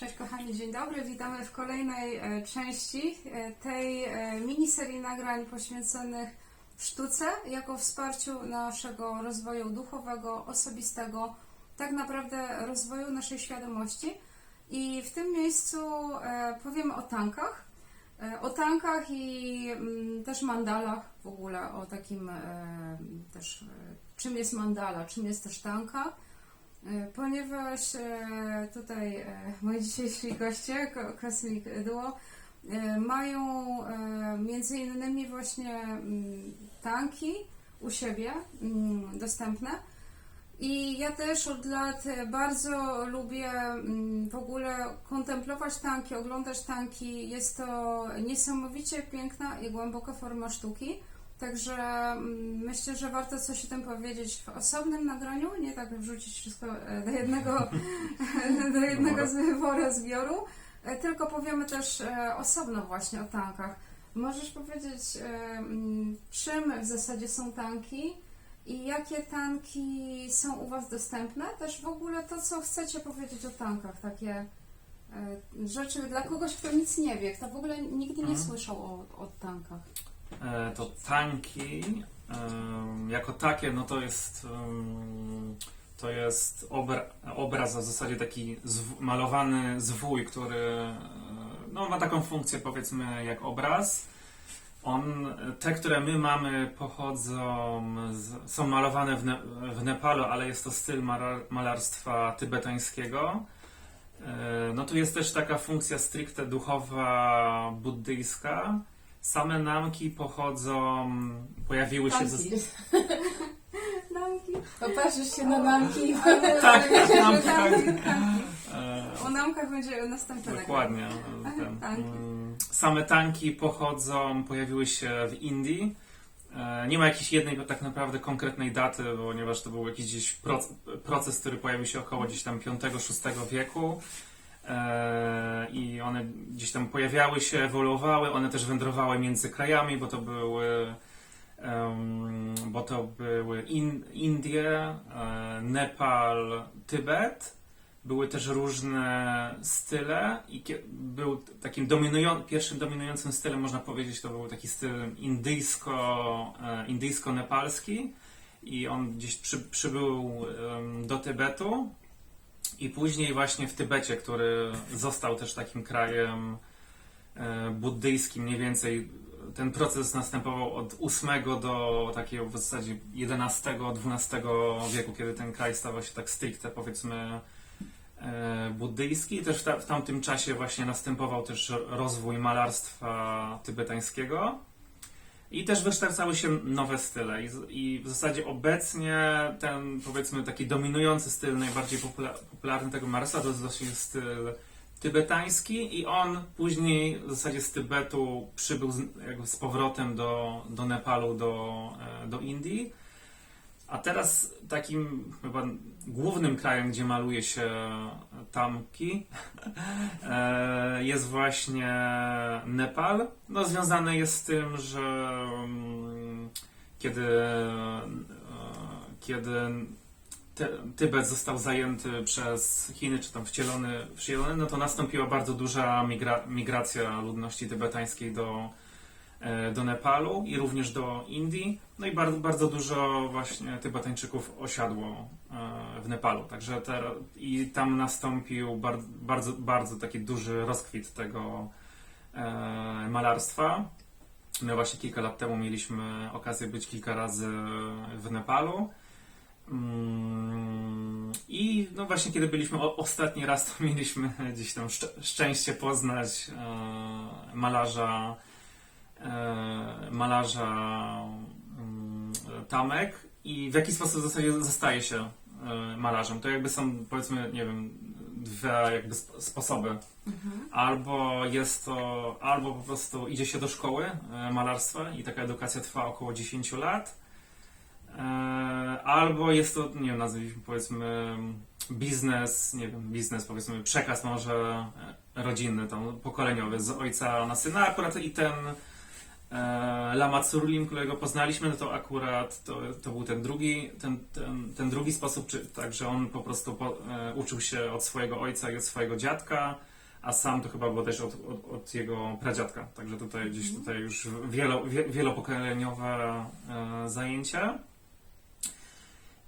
Cześć kochani, dzień dobry. Witamy w kolejnej e, części e, tej e, miniserii nagrań poświęconych sztuce jako wsparciu naszego rozwoju duchowego, osobistego, tak naprawdę rozwoju naszej świadomości. I w tym miejscu powiemy o tankach. O tankach i mm, też mandalach, w ogóle o takim też, czym jest mandala, czym jest też tanka. E, Ponieważ e, tutaj e, moi dzisiejsi goście, Cosmic Duo, mają między innymi właśnie mm, tanki u siebie mm, dostępne. I ja też od lat bardzo lubię mm, w ogóle kontemplować tanki, oglądać tanki. Jest to niesamowicie piękna i głęboka forma sztuki. Także mm, myślę, że warto coś o tym powiedzieć w osobnym nagraniu, nie tak wrzucić wszystko e, do jednego, do jednego wora zbioru, e, tylko powiemy też e, osobno właśnie o tankach. Możesz powiedzieć, mm, czym w zasadzie są tanki i jakie tanki są u Was dostępne? Też w ogóle to, co chcecie powiedzieć o tankach, takie rzeczy dla kogoś, kto nic nie wie, kto w ogóle nigdy nie Mhm. słyszał o, o tankach. E, to tanki em, jako takie, no to jest em, to jest obra, obraz, w zasadzie taki zw, malowany zwój, który e, no, ma taką funkcję powiedzmy jak obraz. On, te, które my mamy, pochodzą, z, są malowane w, ne, w Nepalu, ale jest to styl malarstwa tybetańskiego. E, No tu jest też taka funkcja stricte duchowa, buddyjska. Same namki pochodzą, pojawiły się... Ze... Namki. Popatrzysz się na namki. Tak, namki, tak. Namki, namki. E, O namkach będzie następny Dokładnie. Ten, tanki. mm, Same tanki pochodzą, pojawiły się w Indii. E, Nie ma jakiejś jednej tak naprawdę konkretnej daty, ponieważ to był jakiś gdzieś proc- proces, który pojawił się około gdzieś tam V-VI wieku. E, I one gdzieś tam pojawiały się, ewoluowały, one też wędrowały między krajami, bo to były bo to były in, Indie, e, Nepal, Tybet. Były też różne style i był takim dominują, pierwszym dominującym stylem, można powiedzieć, to był taki styl indyjsko, e, indyjsko-nepalski i on gdzieś przy, przybył do Tybetu i później właśnie w Tybecie, który został też takim krajem e, buddyjskim mniej więcej ten proces następował od VIII do takiego w zasadzie XI-XII wieku, kiedy ten kraj stawał się tak stricte powiedzmy e, buddyjski. I też w, w tamtym czasie właśnie następował też rozwój malarstwa tybetańskiego. I też wykształcały się nowe style. I, I w zasadzie obecnie ten, powiedzmy, taki dominujący styl, najbardziej popula- popularny tego malarstwa, to jest właśnie styl tybetański i on później w zasadzie z Tybetu przybył z, z powrotem do, do Nepalu, do, e, do Indii. A teraz takim chyba głównym krajem, gdzie maluje się tamki, e, jest właśnie Nepal. No, związane jest z tym, że mm, kiedy, e, kiedy Ty- Tybet został zajęty przez Chiny, czy tam wcielony, wcielony no to nastąpiła bardzo duża migra, migracja ludności tybetańskiej do, do Nepalu i również do Indii. No i bardzo, bardzo dużo właśnie Tybetańczyków osiadło e, w Nepalu. Także te, i tam nastąpił bar, bardzo, bardzo taki duży rozkwit tego e, malarstwa. My właśnie kilka lat temu mieliśmy okazję być kilka razy w Nepalu. Mm, I no właśnie kiedy byliśmy ostatni raz, to mieliśmy gdzieś tam szcz- szczęście poznać e, malarza, e, malarza mm, Tamek i w jaki sposób w zasadzie zostaje się e, malarzem. To jakby są powiedzmy, nie wiem, dwa jakby sp- sposoby. Albo jest to, albo po prostu idzie się do szkoły e, malarstwa i taka edukacja trwa około 10 lat. E, Albo jest to, nie wiem, nazwijmy powiedzmy biznes, nie wiem, biznes powiedzmy, przekaz może e, rodzinny, tam pokoleniowy, z ojca na syna. Akurat i ten e, Lama Tsurlim, którego poznaliśmy, no to akurat to, to był ten drugi, ten, ten, ten drugi sposób, czy, tak, że on po prostu po, e, uczył się od swojego ojca i od swojego dziadka. a sam to chyba było też od, od, od jego pradziadka. Także tutaj gdzieś tutaj już wielo, wie, wielopokoleniowe e, zajęcia.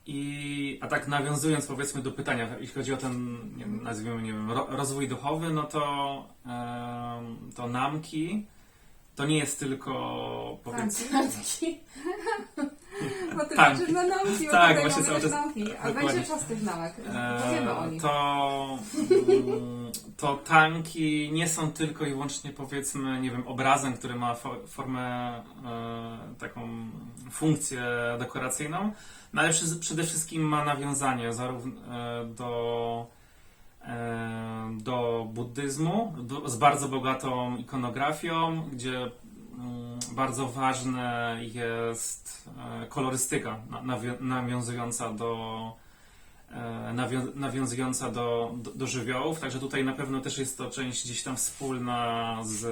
I, a tak nawiązując powiedzmy do pytania, jeśli chodzi o ten, nie nazwijmy, nie wiem, ro, rozwój duchowy, no to, em, to namki to nie jest tylko powiedzmy. Bo ty tak. na nauki, Tak, tak, właśnie cały czas- nauki, a dokładnie. będzie czas tych o E, nich. to, mm, to tanki nie są tylko i wyłącznie powiedzmy, nie wiem, obrazem, który ma fo- formę, e, taką funkcję dekoracyjną, no ale przy, przede wszystkim ma nawiązanie zarówno e, do do buddyzmu z bardzo bogatą ikonografią, gdzie mm, bardzo ważna jest e, kolorystyka na, nawią- nawiązująca do nawią- nawiązująca do, do, do żywiołów, także tutaj na pewno też jest to część gdzieś tam wspólna z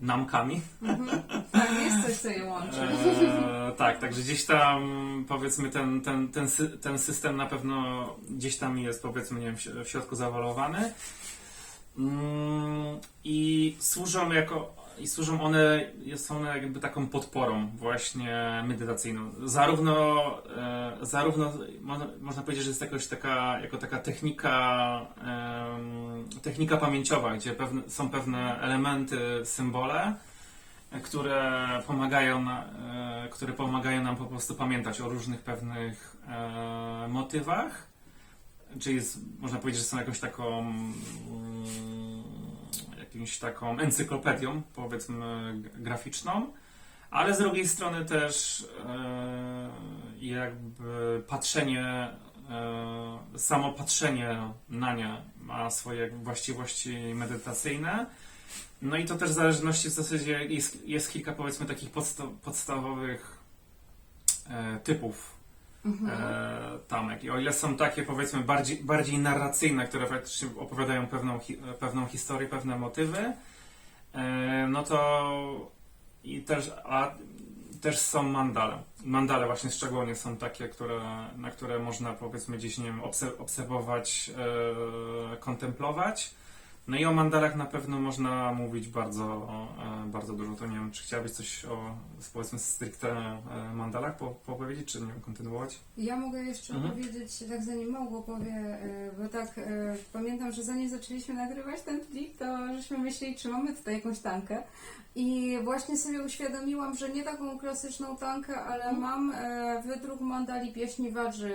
namkami. Mhm. Tak, jest coś, co je łączy. E, tak, także gdzieś tam powiedzmy ten, ten, ten, sy- ten system na pewno gdzieś tam jest powiedzmy nie wiem, w si- w środku zawalowany. Mm, I służą jako i służą one, są one jakby taką podporą właśnie medytacyjną. Zarówno, e, zarówno można, można powiedzieć, że jest jakoś taka, jako taka technika, em, technika pamięciowa, gdzie pewne, są pewne elementy, symbole, które pomagają, na, e, które pomagają nam po prostu pamiętać o różnych pewnych e, motywach. Czyli jest, można powiedzieć, że są jakąś taką mm, jakąś taką encyklopedią, powiedzmy, graficzną, ale z drugiej strony też e, jakby patrzenie, e, samo patrzenie na nie ma swoje właściwości medytacyjne. No i to też w zależności w zasadzie jest, jest kilka powiedzmy takich podsta podstawowych e, typów Mhm. e, tamek. I o ile są takie powiedzmy bardziej, bardziej narracyjne, które faktycznie opowiadają pewną, hi, pewną historię, pewne motywy, e, no to i też, a też są mandale. Mandale właśnie szczególnie są takie, które, na które można powiedzmy gdzieś, nie wiem, obse- obserwować, e, kontemplować. No i o mandalach na pewno można mówić bardzo, e, bardzo dużo. To nie wiem, czy chciałabyś coś o, powiedzmy, stricte e, mandalach po, powiedzieć, czy nie wiem, kontynuować? Ja mogę jeszcze Mhm. powiedzieć, tak zanim Małgo powie, e, bo tak pamiętam, że zanim zaczęliśmy nagrywać ten plik, to żeśmy myśleli, czy mamy tutaj jakąś tankę. I właśnie sobie uświadomiłam, że nie taką klasyczną tankę, ale mam e, wydruk mandali pieśni Wadży,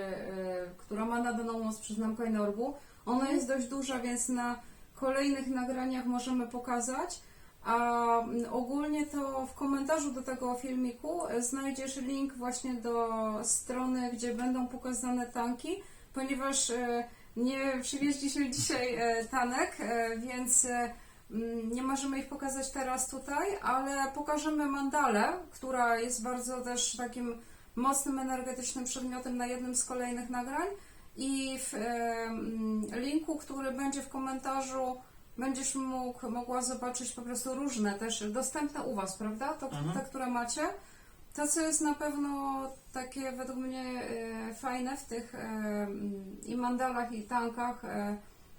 która ma nadaną moc przez Namkoj Norbu. Ona jest dość duża, więc na kolejnych nagraniach możemy pokazać. A mm, ogólnie to w komentarzu do tego filmiku e, znajdziesz link właśnie do strony, gdzie będą pokazane tanki, ponieważ e, nie przywieźliśmy dzisiaj e, tanek, więc mm, nie możemy ich pokazać teraz tutaj, ale pokażemy mandalę, która jest bardzo też takim mocnym energetycznym przedmiotem na jednym z kolejnych nagrań i w linku, który będzie w komentarzu będziesz mógł, mogła zobaczyć po prostu różne też dostępne u Was, prawda? To, Mhm. Te, które macie. To, co jest na pewno takie według mnie e, fajne w tych i mandalach, i tankach, e,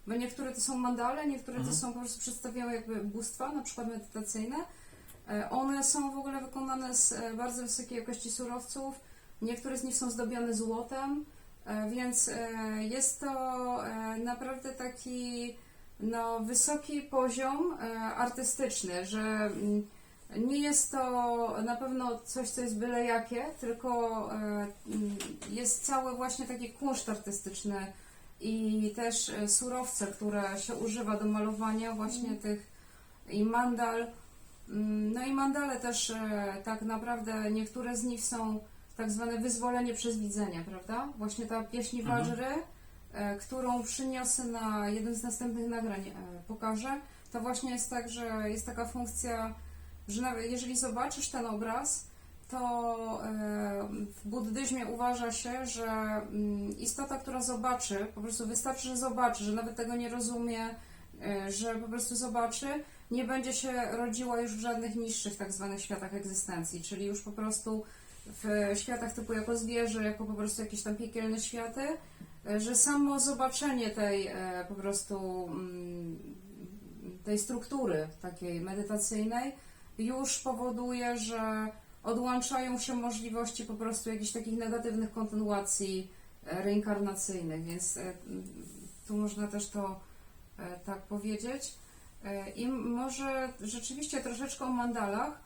bo niektóre to są mandale, niektóre Mhm. to są po prostu przedstawiają jakby bóstwa, na przykład medytacyjne. E, one są w ogóle wykonane z bardzo wysokiej jakości surowców, niektóre z nich są zdobione złotem, więc e, jest to e, naprawdę taki no, wysoki poziom e, artystyczny, że mm, nie jest to na pewno coś, co jest byle jakie, tylko e, mm, jest cały właśnie taki kunszt artystyczny i też e, surowce, które się używa do malowania właśnie tych i mandal. Mm, No i mandale też e, tak naprawdę niektóre z nich są tak zwane wyzwolenie przez widzenie, prawda? Właśnie ta pieśń Mhm. Wajry, e, którą przyniosę na jeden z następnych nagrań, e, pokażę. To właśnie jest tak, że jest taka funkcja, że nawet jeżeli zobaczysz ten obraz, to e, w buddyzmie uważa się, że mm, istota, która zobaczy, po prostu wystarczy, że zobaczy, że nawet tego nie rozumie, że po prostu zobaczy, nie będzie się rodziła już w żadnych niższych tak zwanych światach egzystencji, czyli już po prostu w światach typu jako zwierzę, jako po prostu jakieś tam piekielne światy, e, że samo zobaczenie tej e, po prostu mm, tej struktury takiej medytacyjnej już powoduje, że odłączają się możliwości po prostu jakichś takich negatywnych kontynuacji e, reinkarnacyjnych, więc tu można też to tak powiedzieć. I może rzeczywiście troszeczkę o mandalach.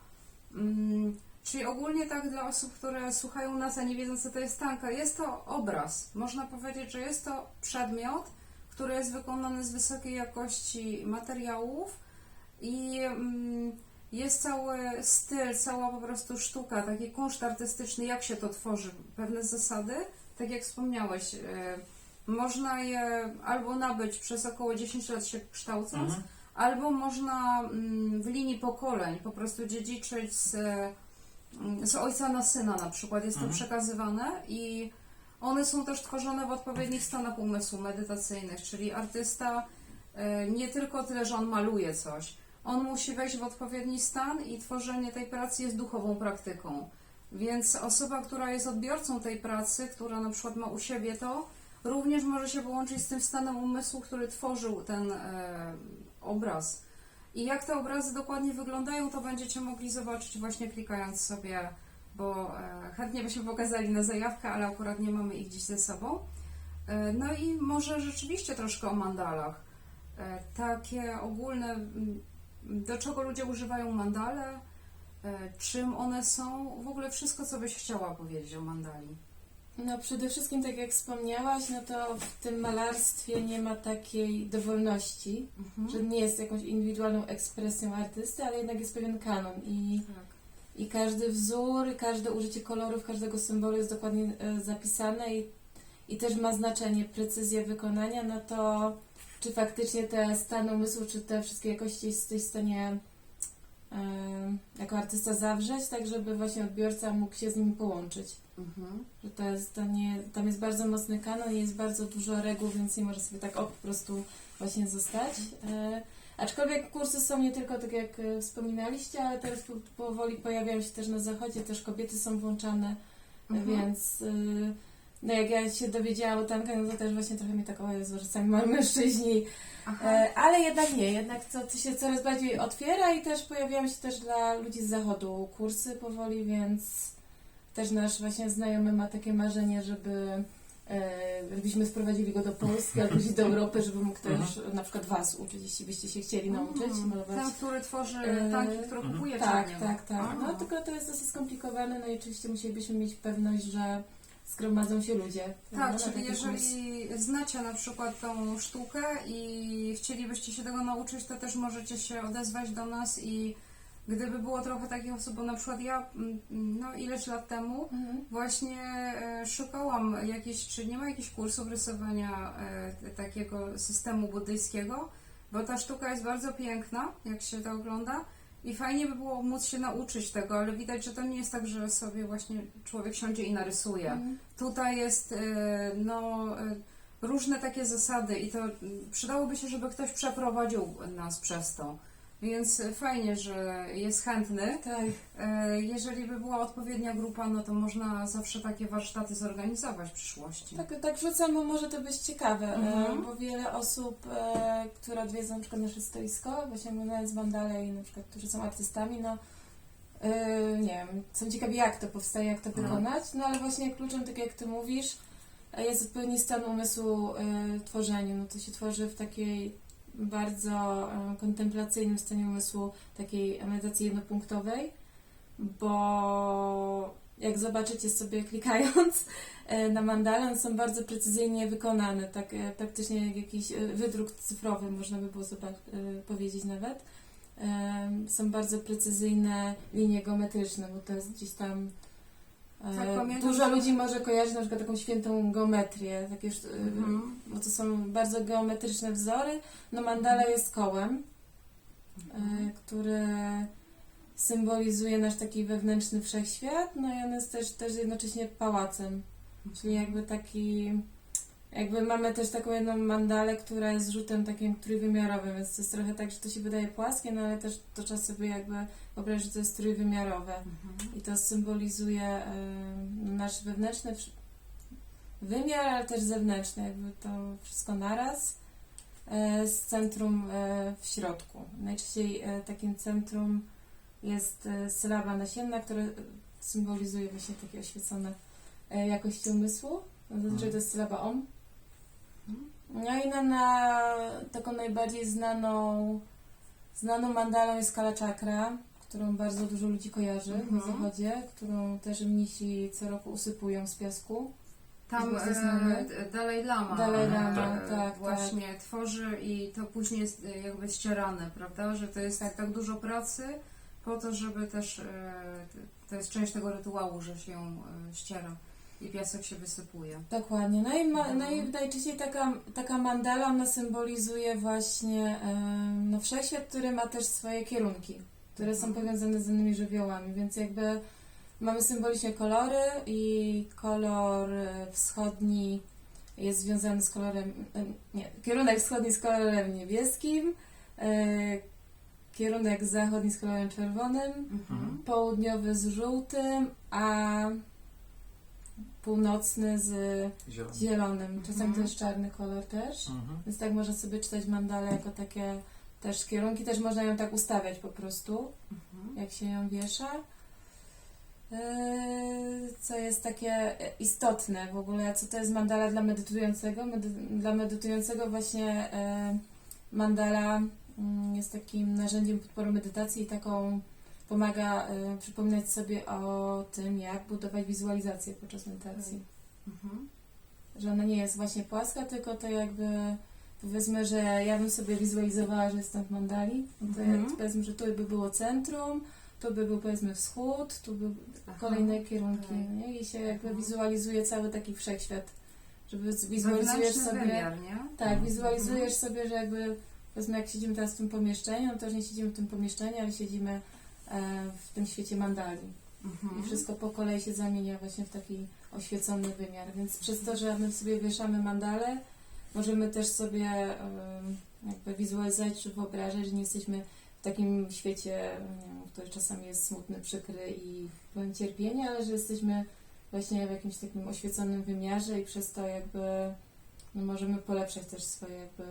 Czyli ogólnie tak dla osób, które słuchają nas, a nie wiedzą co to jest tanka, jest to obraz. Można powiedzieć, że jest to przedmiot, który jest wykonany z wysokiej jakości materiałów i mm, jest cały styl, cała po prostu sztuka, taki kunszt artystyczny, jak się to tworzy, pewne zasady, tak jak wspomniałeś, e, można je albo nabyć przez około 10 lat się kształcąc, Mhm. albo można mm, w linii pokoleń po prostu dziedziczyć z, z ojca na syna na przykład. Jest to Mhm. przekazywane i one są też tworzone w odpowiednich stanach umysłu medytacyjnych, czyli artysta e, nie tylko tyle, że on maluje coś, on musi wejść w odpowiedni stan i tworzenie tej pracy jest duchową praktyką. Więc osoba, która jest odbiorcą tej pracy, która na przykład ma u siebie to, również może się połączyć z tym stanem umysłu, który tworzył ten e, obraz. I jak te obrazy dokładnie wyglądają, to będziecie mogli zobaczyć właśnie klikając sobie, bo e, chętnie byśmy pokazali na zajawkę, ale akurat nie mamy ich dziś ze sobą. E, no i może rzeczywiście troszkę o mandalach. E, takie ogólne, m, do czego ludzie używają mandale, czym one są, w ogóle wszystko, co byś chciała powiedzieć o mandali. No przede wszystkim, tak jak wspomniałaś, no to w tym malarstwie nie ma takiej dowolności, Mhm. że nie jest jakąś indywidualną ekspresją artysty, ale jednak jest pewien kanon i, Tak. i każdy wzór, każde użycie kolorów, każdego symbolu jest dokładnie e, zapisane i, i też ma znaczenie precyzja wykonania, no to czy faktycznie te stany umysłu, czy te wszystkie jakości jesteś w stanie jako artysta zawrzeć, tak żeby właśnie odbiorca mógł się z nim połączyć. Mhm. Że to jest, to nie, tam jest bardzo mocny kanon i jest bardzo dużo reguł, więc nie może sobie tak o, po prostu właśnie zostać. E, aczkolwiek kursy są nie tylko tak jak e, wspominaliście, ale teraz po, powoli pojawiają się też na zachodzie, też kobiety są włączane, Mhm. więc e, no jak ja się dowiedziałam o tankach, no to też właśnie trochę mi tak, o Jezu, że sami mamy mężczyźni. E, ale jednak nie, jednak to, to się coraz bardziej otwiera i też pojawiają się też dla ludzi z zachodu kursy powoli, więc też nasz właśnie znajomy ma takie marzenie, żeby e, żebyśmy sprowadzili go do Polski albo gdzieś do Europy, żeby mógł też na przykład Was uczyć, jeśli byście się chcieli nauczyć Mm, malować. Ten, który tworzy E, tanki, które mhm. kupuje Tak, cieniem. tak, tak. No tylko to jest dosyć skomplikowane, no i oczywiście musielibyśmy mieć pewność, że zgromadzą się ludzie. Tak, na czyli taki kurs. jeżeli znacie na przykład tą sztukę i chcielibyście się tego nauczyć, to też możecie się odezwać do nas i gdyby było trochę takich osób, bo na przykład ja mm, no ileś lat temu Mhm. właśnie e, szukałam jakichś, czy nie ma jakichś kursów rysowania e, takiego systemu buddyjskiego, bo ta sztuka jest bardzo piękna, jak się to ogląda i fajnie by było móc się nauczyć tego, ale widać, że to nie jest tak, że sobie właśnie człowiek siądzie i narysuje. Mhm. Tutaj jest e, no, e, różne takie zasady i to mm, przydałoby się, żeby ktoś przeprowadził nas przez to. Więc fajnie, że jest chętny. Tak. E, Jeżeli by była odpowiednia grupa, no to można zawsze takie warsztaty zorganizować w przyszłości. Tak, tak bo może to być ciekawe, Mhm. e, bo wiele osób, e, które odwiedzą na przykład nasze stoisko, właśnie mówiąc Mandale i na przykład, którzy są artystami, no nie wiem, są ciekawi jak to powstaje, jak to Mhm. wykonać, no ale właśnie kluczem, tak jak Ty mówisz, jest odpowiedni stan umysłu w tworzeniu, no to się tworzy w takiej bardzo e, kontemplacyjnym stanie umysłu, takiej medytacji jednopunktowej, bo jak zobaczycie sobie klikając e, na mandale, one są bardzo precyzyjnie wykonane, tak e, praktycznie jak jakiś wydruk cyfrowy, można by było powiedzieć nawet. Są bardzo precyzyjne linie geometryczne, bo to jest gdzieś tam Tak, pamiętam, Dużo że- ludzi może kojarzyć na przykład taką świętą geometrię, takie, e, Mhm. bo to są bardzo geometryczne wzory. No mandala jest kołem, e, które symbolizuje nasz taki wewnętrzny wszechświat, no i on jest też, też jednocześnie pałacem, czyli jakby taki, jakby mamy też taką jedną mandalę, która jest rzutem takim trójwymiarowym, więc to jest trochę tak, że to się wydaje płaskie, no ale też to czas sobie jakby wyobrazić, że to jest trójwymiarowe Mhm. i to symbolizuje e, nasz wewnętrzny wymiar, ale też zewnętrzny, jakby to wszystko naraz. e, z centrum e, w środku. Najczęściej e, takim centrum jest e, sylaba nasienna, która symbolizuje właśnie takie oświecone e, jakości umysłu. Zazwyczaj Mhm. to jest sylaba om. No i na, na taką najbardziej znaną, znaną mandalą jest Kala Chakra, którą bardzo dużo ludzi kojarzy na Mhm. zachodzie, którą też mnisi co roku usypują z piasku. Tam znany. e, Dalaj Lama, Dalaj e, Lama, tak. tak, właśnie tworzy i to później jest e, jakby ścierane, prawda? Że to jest tak, tak dużo pracy po to, żeby też, e, to jest część tego rytuału, że się e, ściera i piasek się wysypuje. Dokładnie. No i, ma, no i najczęściej taka, taka mandala, ona symbolizuje właśnie e, no wszechświat, który ma też swoje kierunki, które są powiązane z innymi żywiołami, więc jakby mamy symbolicznie kolory i kolor e, wschodni jest związany z kolorem, e, nie, kierunek wschodni z kolorem niebieskim, e, kierunek zachodni z kolorem czerwonym, Mhm. południowy z żółtym, a północny z Zielony. zielonym. Czasem Mhm. to jest czarny kolor też. Mhm. Więc tak można sobie czytać mandale jako takie też kierunki. Też można ją tak ustawiać po prostu, Mhm. jak się ją wiesza. Yy, Co jest takie istotne w ogóle, co to jest mandala dla medytującego? Medy- dla medytującego właśnie e, mandala mm, jest takim narzędziem podporu medytacji i taką pomaga e, przypominać sobie o tym, jak budować wizualizację podczas medytacji. Mhm. Że ona nie jest właśnie płaska, tylko to jakby powiedzmy, że ja bym sobie wizualizowała, że jestem w mandali. No to Mhm. jak, powiedzmy, że tu by było centrum, tu by był powiedzmy wschód, tu by Aha. kolejne kierunki. tak. Nie? I się jakby Mhm. wizualizuje cały taki wszechświat. Żeby wizualizujesz sobie. wymiar, nie? Tak, Mhm. wizualizujesz sobie, że jakby powiedzmy jak siedzimy teraz w tym pomieszczeniu, no to już nie siedzimy w tym pomieszczeniu, ale siedzimy w tym świecie mandali. Mhm. I wszystko po kolei się zamienia właśnie w taki oświecony wymiar. Więc przez to, że my sobie wieszamy mandale, możemy też sobie em, jakby wizualizować czy wyobrażać, że nie jesteśmy w takim świecie, nie wiem, który czasami jest smutny, przykry i pełen cierpienia, ale że jesteśmy właśnie w jakimś takim oświeconym wymiarze i przez to jakby no, możemy polepszać też swoje jakby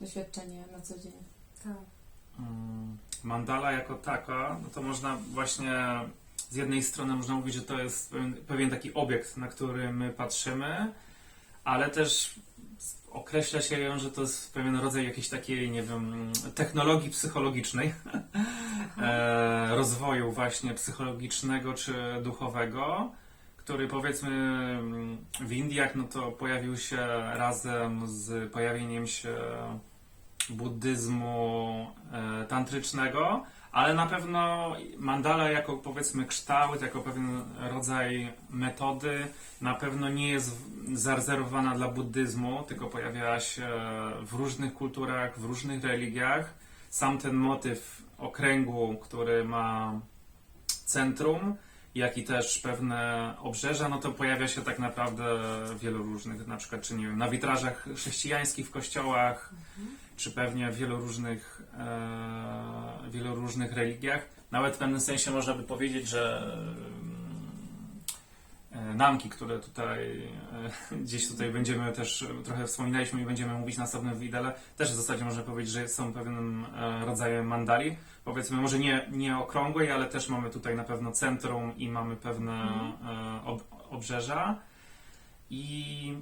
doświadczenie na co dzień. Tak. Mm, Mandala jako taka, no to można właśnie z jednej strony można mówić, że to jest pewien, pewien taki obiekt, na który my patrzymy, ale też określa się ją, że to jest pewien rodzaj jakiejś takiej, nie wiem, technologii psychologicznej, e, rozwoju właśnie psychologicznego czy duchowego, który powiedzmy mm, w Indiach, no to pojawił się razem z pojawieniem się buddyzmu e, tantrycznego, ale na pewno mandala jako powiedzmy kształt, jako pewien rodzaj metody na pewno nie jest zarezerwowana dla buddyzmu, tylko pojawiała się w różnych kulturach, w różnych religiach. Sam ten motyw okręgu, który ma centrum, jak i też pewne obrzeża, no to pojawia się tak naprawdę wielu różnych, na przykład, czy nie wiem, na witrażach chrześcijańskich w kościołach, czy pewnie w wielu różnych, e, wielu różnych religiach. Nawet w pewnym sensie można by powiedzieć, że mm, e, namki, które tutaj e, gdzieś tutaj będziemy też trochę wspominaliśmy i będziemy mówić na następnym widele, też w zasadzie można powiedzieć, że są pewnym e, rodzajem mandali. Powiedzmy, może nie, nie okrągłej, ale też mamy tutaj na pewno centrum i mamy pewne e, ob, obrzeża. I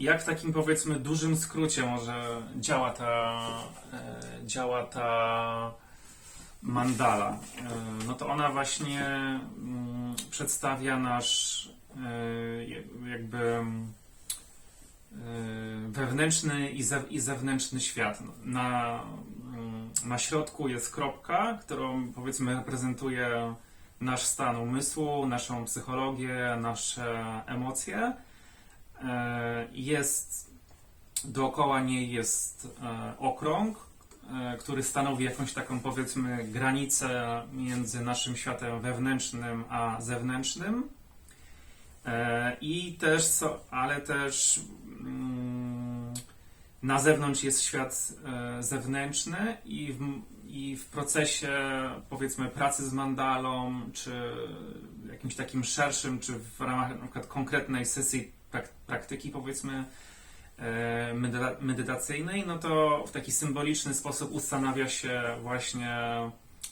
jak w takim powiedzmy dużym skrócie może działa ta, e, działa ta mandala? E, no to ona właśnie mm, przedstawia nasz e, jak- jakby mm, e, wewnętrzny i, ze, i zewnętrzny świat. Na, mm, na środku jest kropka, którą powiedzmy reprezentuje nasz stan umysłu, naszą psychologię, nasze emocje. E, Jest dookoła niej jest e, okrąg, e, który stanowi jakąś taką powiedzmy granicę między naszym światem wewnętrznym a zewnętrznym. I też, ale też mm, na zewnątrz jest świat zewnętrzny i w, i w procesie powiedzmy pracy z mandalą, czy jakimś takim szerszym, czy w ramach na konkretnej sesji praktyki powiedzmy e, medyta- medytacyjnej, no to w taki symboliczny sposób ustanawia się właśnie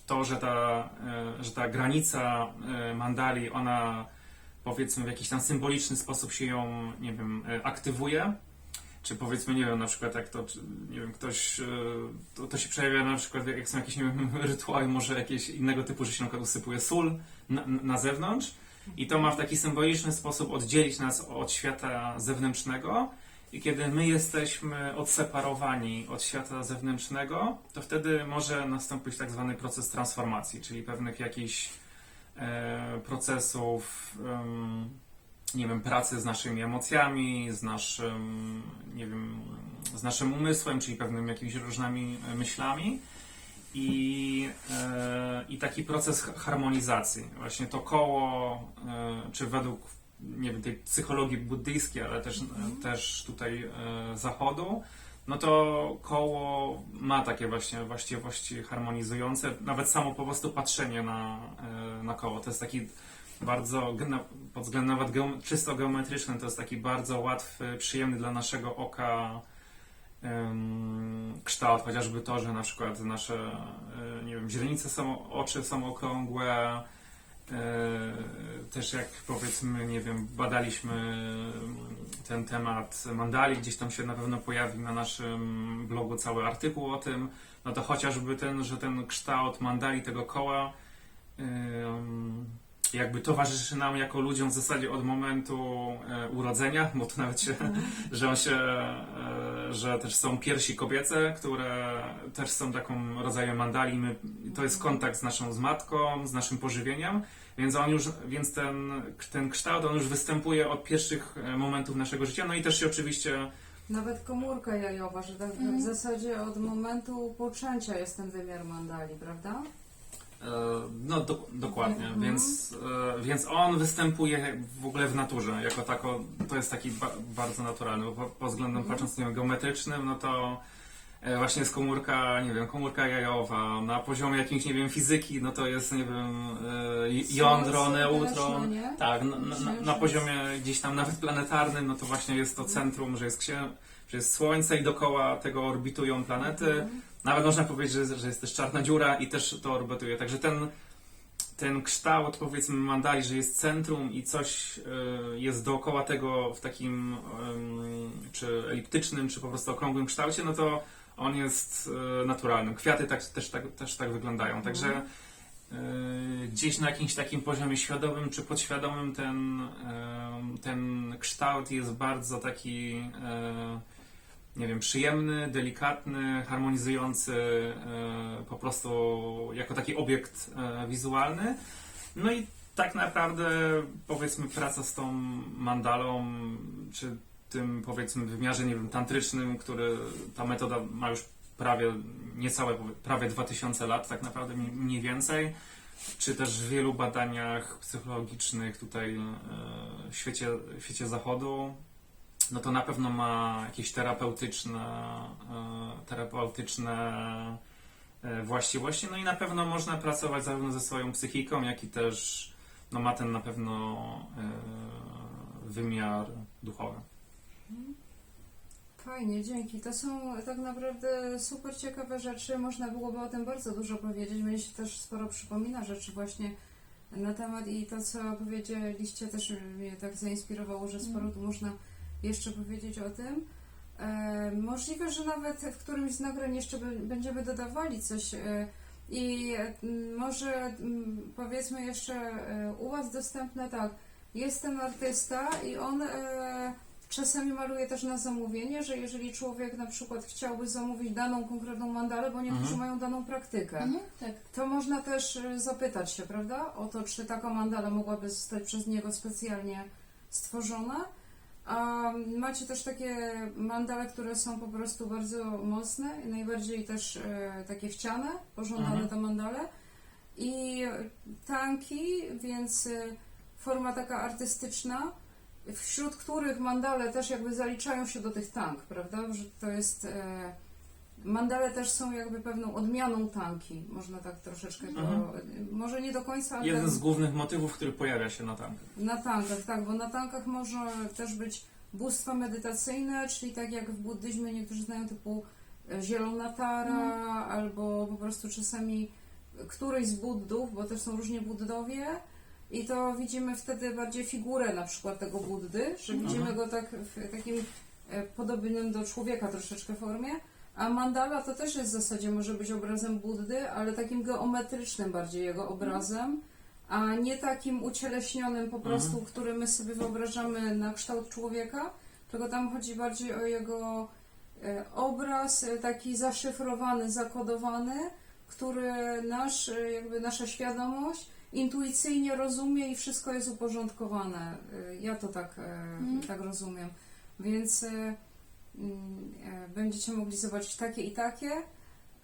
to, że ta, e, że ta granica e, mandali, ona powiedzmy w jakiś tam symboliczny sposób się ją, nie wiem, aktywuje. Czy powiedzmy, nie wiem, na przykład jak to, nie wiem, ktoś, to, to się przejawia na przykład jak są jakieś, nie wiem, rytuały, może jakieś innego typu, że się na przykład usypuje sól na, na zewnątrz i to ma w taki symboliczny sposób oddzielić nas od świata zewnętrznego i kiedy my jesteśmy odseparowani od świata zewnętrznego, to wtedy może nastąpić tak zwany proces transformacji, czyli pewnych jakichś e, procesów, em, nie wiem, pracy z naszymi emocjami, z naszym, nie wiem, z naszym umysłem, czyli pewnymi jakimiś różnymi e, myślami. I, e, I taki proces ha- harmonizacji. Właśnie to koło, e, czy według nie wiem, tej psychologii buddyjskiej, ale też, e, też tutaj e, zachodu, no to koło ma takie właśnie właściwości harmonizujące. Nawet samo po prostu patrzenie na, e, na koło. To jest taki bardzo, pod względem nawet czysto geometrycznym, to jest taki bardzo łatwy, przyjemny dla naszego oka kształt, chociażby to, że na przykład nasze, e, nie wiem, źrenice są, oczy są okrągłe, e, też jak powiedzmy, nie wiem, badaliśmy ten temat mandali, gdzieś tam się na pewno pojawi na naszym blogu cały artykuł o tym, no to chociażby ten, że ten kształt mandali tego koła jakby towarzyszy nam jako ludziom w zasadzie od momentu e, urodzenia, bo to nawet się, że on się, że też są piersi kobiece, które też są taką rodzajem mandali. My, to jest kontakt z naszą z matką, z naszym pożywieniem, więc on już, więc ten, ten kształt, on już występuje od pierwszych e, momentów naszego życia, no i też się oczywiście Nawet komórka jajowa, że tak Mhm. w zasadzie od momentu poczęcia jest ten wymiar mandali, prawda? E, No, do, dokładnie, Mhm. więc, e, więc on występuje w ogóle w naturze, jako tako, to jest taki ba, bardzo naturalny, bo po, pod względem Mhm. patrząc nie wiem, geometrycznym, no to e, właśnie jest komórka, nie wiem, komórka jajowa, na poziomie jakimś, nie wiem, fizyki, no to jest, nie wiem, jądro, Słońce neutron, no tak, na, na, na, Księżyc. poziomie gdzieś tam nawet planetarnym, no to właśnie jest to centrum, że jest, księ, jest Słońce i dookoła tego orbitują planety, Mhm. nawet można powiedzieć, że, że jest też czarna dziura i też to orbituje. Także ten, ten kształt, powiedzmy, mandali, że jest centrum i coś y, jest dookoła tego w takim ym, czy eliptycznym, czy po prostu okrągłym kształcie, no to on jest y, naturalny. Kwiaty tak, też, tak, też tak wyglądają. Także y, gdzieś na jakimś takim poziomie świadomym czy podświadomym ten, ten kształt jest bardzo taki y, nie wiem, przyjemny, delikatny, harmonizujący e, po prostu jako taki obiekt e, wizualny. No i tak naprawdę powiedzmy praca z tą mandalą, czy tym powiedzmy wymiarze, nie wiem, tantrycznym, który ta metoda ma już prawie niecałe, prawie 2000 lat tak naprawdę mniej- mniej więcej, czy też w wielu badaniach psychologicznych tutaj e, w świecie, w świecie zachodu, no to na pewno ma jakieś terapeutyczne, e, terapeutyczne e, właściwości, no i na pewno można pracować zarówno ze swoją psychiką, jak i też no ma ten na pewno e, wymiar duchowy. Fajnie, dzięki. To są tak naprawdę super ciekawe rzeczy. Można byłoby o tym bardzo dużo powiedzieć. Mnie się też sporo przypomina rzeczy właśnie na temat i to, co powiedzieliście, też mnie tak zainspirowało, że sporo tu można jeszcze powiedzieć o tym. E, możliwe, że nawet w którymś z nagrań jeszcze będziemy dodawali coś e, i e, m, może m, powiedzmy jeszcze e, u Was dostępne tak. Jest ten artysta i on czasami maluje też na zamówienie, że jeżeli człowiek na przykład chciałby zamówić daną konkretną mandalę, bo niektórzy Mhm. mają daną praktykę, Mhm, tak. to można też zapytać się, prawda, o to, czy taka mandala mogłaby zostać przez niego specjalnie stworzona. Macie też takie mandale, które są po prostu bardzo mocne, najbardziej też e, takie chciane, pożądane Mhm. te mandale. I tanki, więc e, forma taka artystyczna, wśród których mandale też jakby zaliczają się do tych tank, prawda? Że to jest. E, mandale też są jakby pewną odmianą tanki, można tak troszeczkę to. Mhm. Może nie do końca, ale. Jeden z głównych motywów, który pojawia się na tankach. Na tankach, tak, bo na tankach może też być bóstwa medytacyjne, czyli tak jak w buddyzmie niektórzy znają typu e, zielona tara, albo po prostu czasami któryś z buddów, bo też są różni buddowie. I to widzimy wtedy bardziej figurę na przykład tego Buddy, że widzimy Mhm. go tak w takim e, podobnym do człowieka troszeczkę formie. A mandala to też jest w zasadzie może być obrazem Buddy, ale takim geometrycznym bardziej jego obrazem, a nie takim ucieleśnionym po prostu, który my sobie wyobrażamy na kształt człowieka, tylko tam chodzi bardziej o jego e, obraz e, taki zaszyfrowany, zakodowany, który nasz, e, jakby nasza świadomość intuicyjnie rozumie i wszystko jest uporządkowane. E, Ja to tak, e, Mhm. tak rozumiem. Więc e, będziecie mogli zobaczyć takie i takie.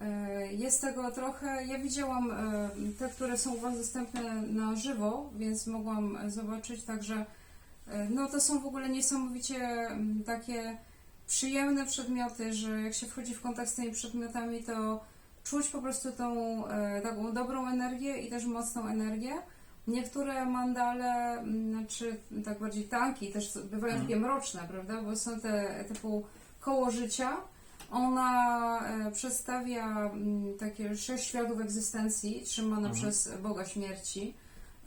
E, Jest tego trochę. Ja widziałam e, te, które są u Was dostępne na żywo, więc mogłam e, zobaczyć. Także e, no to są w ogóle niesamowicie mm, takie przyjemne przedmioty, że jak się wchodzi w kontakt z tymi przedmiotami, to czuć po prostu tą e, taką dobrą energię i też mocną energię. Niektóre mandale, mm, czy tak bardziej tanki, też bywają Mhm. takie mroczne, prawda? Bo są te typu koło życia. Ona e, przedstawia mm, takie sześć światów egzystencji, trzymane Mhm. przez Boga śmierci,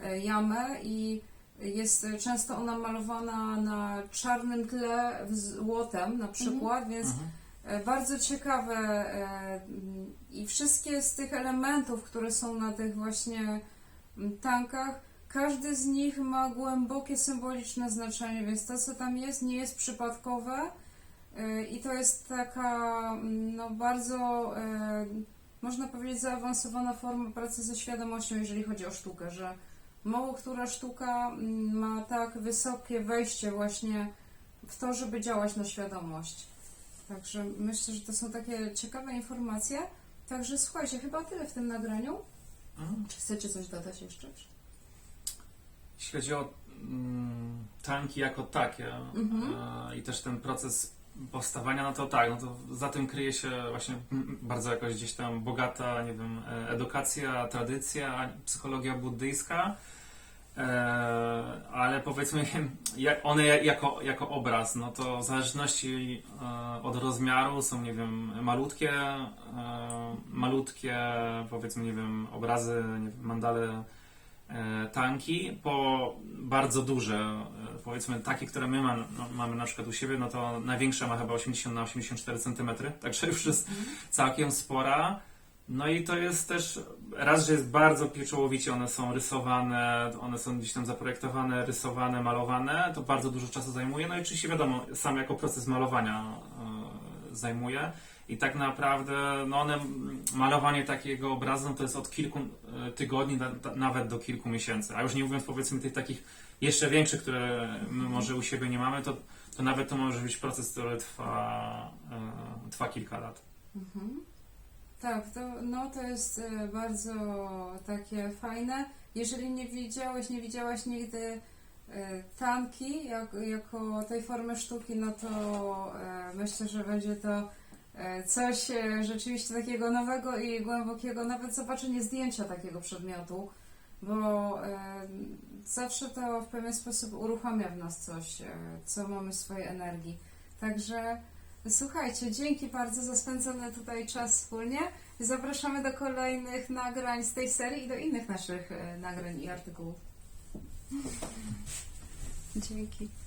e, jamę i jest często ona malowana na czarnym tle złotem na przykład, więc Mhm. E, Bardzo ciekawe i wszystkie z tych elementów, które są na tych właśnie tankach, każdy z nich ma głębokie symboliczne znaczenie, więc to, co tam jest, nie jest przypadkowe i to jest taka m, no, bardzo, e, można powiedzieć, zaawansowana forma pracy ze świadomością, jeżeli chodzi o sztukę, że mało która sztuka m, ma tak wysokie wejście właśnie w to, żeby działać na świadomość. Także myślę, że to są takie ciekawe informacje. Także słuchajcie, chyba tyle w tym nagraniu. Mhm. Czy chcecie coś dodać jeszcze? Jeśli chodzi o mm, tanki jako takie Mhm. e, i też ten proces powstawania, no to tak, no to za tym kryje się właśnie bardzo jakoś gdzieś tam bogata, nie wiem, e, edukacja, tradycja, psychologia buddyjska. E, ale powiedzmy, one jako, jako obraz, no to w zależności e, od rozmiaru są, nie wiem, malutkie, malutkie, powiedzmy, nie wiem, obrazy, nie wiem, mandale tanki, po bardzo duże, e, powiedzmy takie, które my ma, no, mamy na przykład u siebie, no to największa ma chyba 80 na 84 cm, także już jest całkiem spora. No i to jest też, raz, że jest bardzo pieczołowicie, one są rysowane, one są gdzieś tam zaprojektowane, rysowane, malowane, to bardzo dużo czasu zajmuje. No i oczywiście wiadomo, sam jako proces malowania e, zajmuje. I tak naprawdę, no one, malowanie takiego obrazu no to jest od kilku e, tygodni, na, nawet do kilku miesięcy. A już nie mówiąc powiedzmy tych takich jeszcze większych, które my może u siebie nie mamy, to, to nawet to może być proces, który trwa, e, trwa kilka lat. Mhm. Tak, to, no to jest e, bardzo takie fajne. Jeżeli nie widziałeś, nie widziałaś nigdy tanki jak, jako tej formy sztuki, no to myślę, że będzie to coś e, rzeczywiście takiego nowego i głębokiego, nawet zobaczenie zdjęcia takiego przedmiotu, bo e, zawsze to w pewien sposób uruchamia w nas coś, e, co mamy w swojej energii. Także Słuchajcie, dzięki bardzo za spędzony tutaj czas wspólnie. Zapraszamy do kolejnych nagrań z tej serii i do innych naszych e, nagrań i artykułów. Dzięki.